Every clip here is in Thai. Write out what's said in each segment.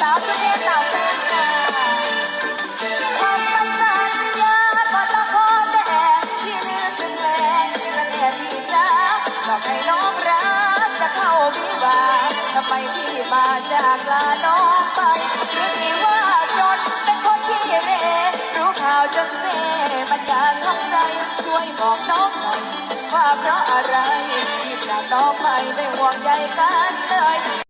สาวชุดเทพสาวแฟนค่ะคำมั่นสัญญาก็ต้องขอแต่ที่ลืมถึงแลกันแน่พี่จ้าบอกให้น้องรักจะเข้าวิวาห์ทำไมพี่มาจากลาน้องไปหรือที่ว่าจนเป็นคนที่เรรู้ข่าวจนเซมันอยากท้องใจช่วยบอกน้องหน่อยว่าเพราะอะไรที่จากน้องไปไม่ห่วงใยกันเลย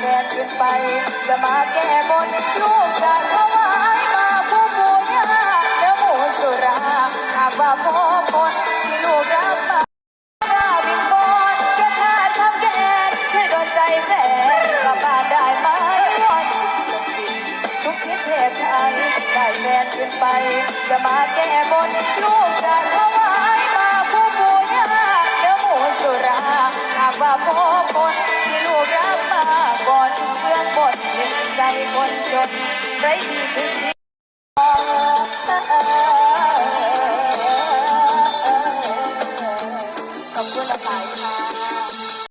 แฟนขึ้นไป จะมาแก้บนลูกจะถวายมาผู้ปู่ย่าเดี๋ยวหมูสุรา หากว่าพบคนที่ลูกรับมาราบินบนแค่ขาทำแกนช่วยโดนใจแฟนกลับบ้านได้ไหมวอนสิ่งศักดิ์สิทุกทิศเทพไทยได้แฟนขึ้นไป จะมาแก้บนลูกจะถวายมาผู้ปู่ย่าเดี๋ยวหมูสุรา หากว่าพบคน คนเห็ใจคนจนไรที่ถึที่ขอบคุณนะคะ